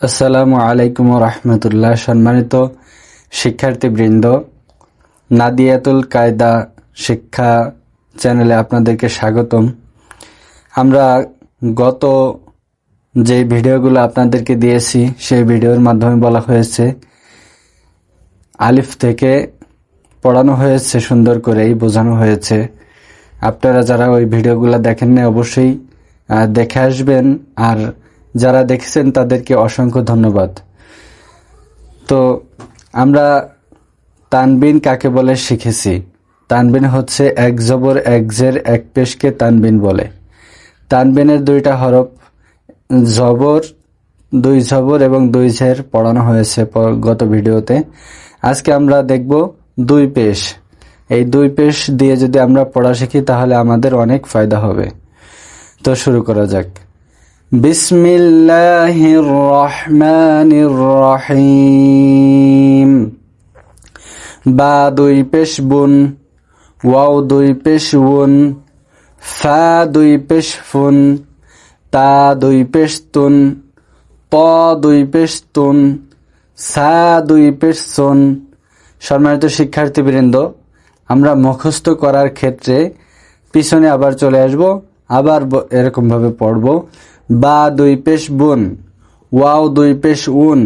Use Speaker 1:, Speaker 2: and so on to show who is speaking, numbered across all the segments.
Speaker 1: আসসালামু আলাইকুম রহমতুল্লাহ সম্মানিত শিক্ষার্থীবৃন্দ। নাদিয়াতুল কায়দা শিক্ষা চ্যানেলে আপনাদেরকে স্বাগতম। আমরা গত যে ভিডিওগুলো আপনাদেরকে দিয়েছি, সেই ভিডিওর মাধ্যমে বলা হয়েছে, আলিফ থেকে পড়ানো হয়েছে, সুন্দর করেই বোঝানো হয়েছে। আপনারা যারা ওই ভিডিওগুলো দেখেন না অবশ্যই দেখে আসবেন। আর যারা দেখেছেন তাদেরকে অসংখ্য ধন্যবাদ। তো আমরা তানবিন কাকে বলে শিখেছি? তানবিন হচ্ছে এক জবর, এক জের, এক পেশকে তানবিন বলে। তানবিনের দুইটা হরফ, জবর, দুই জবর এবং দুই ঝের পড়ানো হয়েছে গত ভিডিওতে। আজকে আমরা দেখব দুই পেশ। এই দুই পেশ দিয়ে যদি আমরা পড়া শিখি তাহলে আমাদের অনেক ফায়দা হবে। তো শুরু করা যাক। বিসমিল্লাহির রহমানির রহিম। বা দুই পেশ বুন ওয়াও দুই পেশ উন ফা দুই পেশ ফুন তা দুই পেশ তুন ত দুই পেশ তুন সা দুই পেশ সুন সম্মানিত শিক্ষার্থীবৃন্দ, আমরা মুখস্থ করার ক্ষেত্রে পিছনে আবার চলে আসব, আবার এরকমভাবে পড়ব। বা দুই পেশ বুন ওয়াও দুই পেশ উন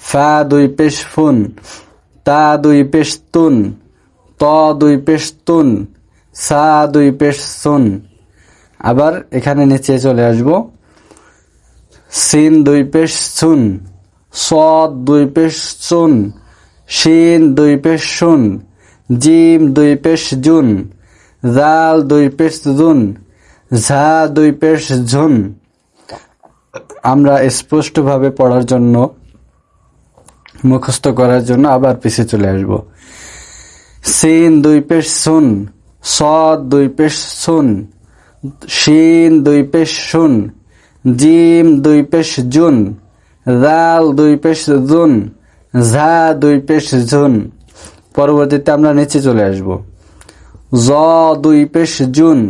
Speaker 1: ফা দুই পেশ ফুন তা দুই পেশ তুন ত দুই পেশ তুন সা দুই পেশ সুন আবার এখানে নিচে চলে আসব সিন দুই পেশ সুন সদ দুই পেশ সুন শিন দুই পেশ শুন জিম দুই পেশ জুন জাল দুই পেশ জুন ঝা দুই পেশ ঝুন আমরা স্পষ্টভাবে পড়ার জন্য, মুখস্থ করার জন্য আবার পিছিয়ে চলে আসব। সিন দুই পেশ সুন সদ দুই পেশ সুন শিন দুই পেশ শুন, জিম দুই পেশ জুন, রাল দুই পেশ জুন, ঝা দুই পেশ জুন। পরবর্তীতে আমরা নিচে চলে আসব। জ দুই পেশ জুন,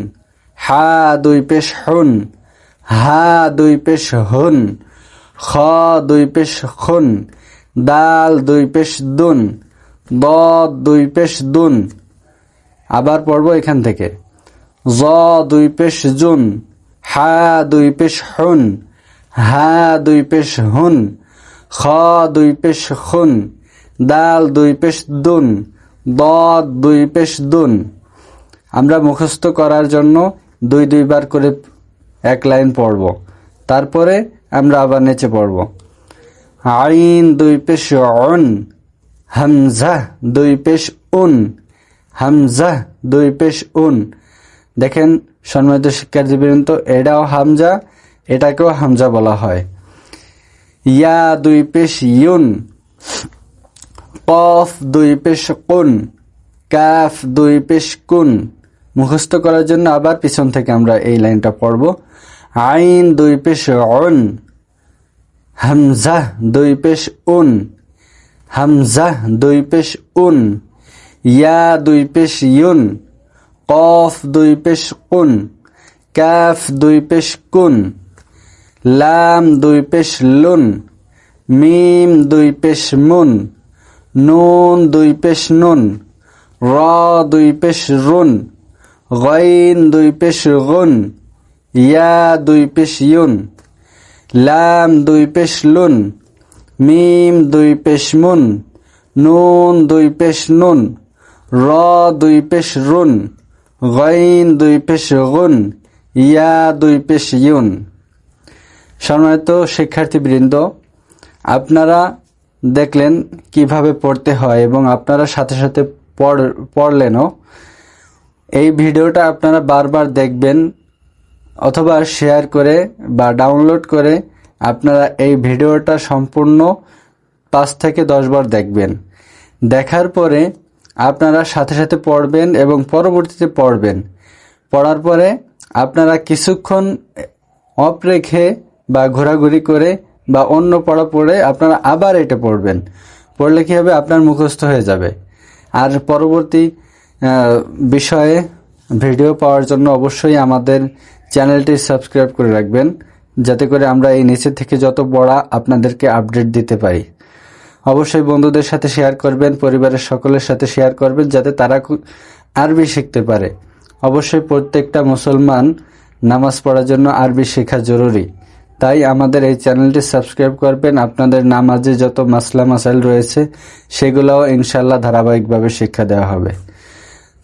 Speaker 1: হা দুই পেশ হুন হা দুই পেশ হুন খ দুই পেশ খুন দাল দুই পেশ দুন দ দুই পেশ দুন আবার পড়ব এখান থেকে জ দুই পেশ জুন হা দুই পেশ হুন হা দুই পেশ হুন খ দুই পেশ খুন দাল দুই পেশ দুন দ দুই পেশ দুন আমরা মুখস্থ করার জন্য দুই দুইবার করে এক লাইন পড়ব। তারপরে আমরা আবার নিচে পড়ব। আইন দুই পেশ অন, হামজা দুই পেশ উন, হামজা দুই পেশ উন। দেখেন সম্মানিত শিক্ষার্থীবৃন্দ, এটাও হামজা, এটাকেও হামজা বলা হয়। ইয়া দুই পেশ ইউন, কফ দুই পেশ কুন, কাফ দুই পেশ কুন। মুখস্থ করার জন্য আবার পিছন থেকে আমরা এই লাইনটা পড়ব আইন দুই পেশ অন হামজা দুই পেশ উন হামজা দুই পেশ উন ইয়া দুই পেশ ইউন কফ দুই পেশ কুন কাফ দুই পেশ কুন লাম দুই পেশ লুন মিম দুই পেশ মুন নুন দুই পেশ নুন র দুই পেশ রুন গইন দুই পেশ গুন ইয়া দুই পেশ ইউন লাম দুই পেশ লুন মিম দুই পেশ মুন নুন দুই পেশ নুন র দুই পেশ রুন গইন দুই পেশ গুন ইয়া দুই পেশ ইউন সম্মানিত শিক্ষার্থীবৃন্দ, আপনারা দেখলেন কীভাবে পড়তে হয় এবং আপনারা সাথে সাথে পড়, পড়লেনও। এই ভিডিওটা আপনারা বারবার দেখবেন অথবা শেয়ার করে বা ডাউনলোড করে আপনারা এই ভিডিওটা সম্পূর্ণ পাঁচ থেকে দশ বার দেখবেন। দেখার পরে আপনারা সাথে সাথে পড়বেন এবং পরবর্তীতে পড়বেন। পড়ার পরে আপনারা কিছুক্ষণ অফ রেখে বা ঘোরাঘুরি করে বা অন্য পড়া পড়ে আপনারা আবার এটা পড়বেন। পড়লে কী হবে? আপনার মুখস্থ হয়ে যাবে। আর পরবর্তী বিষয়ে ভিডিও পাওয়ার জন্য অবশ্যই আমাদের চ্যানেলটি সাবস্ক্রাইব করে রাখবেন, যাতে করে আমরা এই নিচে থেকে যত পড়া আপনাদেরকে আপডেট দিতে পারি। অবশ্যই বন্ধুদের সাথে শেয়ার করবেন, পরিবারের সকলের সাথে শেয়ার করবেন, যাতে তারা আরবি শিখতে পারে। অবশ্যই প্রত্যেকটা মুসলমান নামাজ পড়ার জন্য আরবি শেখা জরুরি। তাই আমাদের এই চ্যানেলটি সাবস্ক্রাইব করবেন। আপনাদের নামাজে যত মাসলা মাসাইল রয়েছে, সেগুলোও ইনশাল্লাহ ধারাবাহিকভাবে শিক্ষা দেওয়া হবে।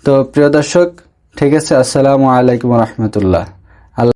Speaker 1: তো প্রিয় দর্শক ঠিক আছে আসসালামু আলাইকুম রহমতুল্লাহ।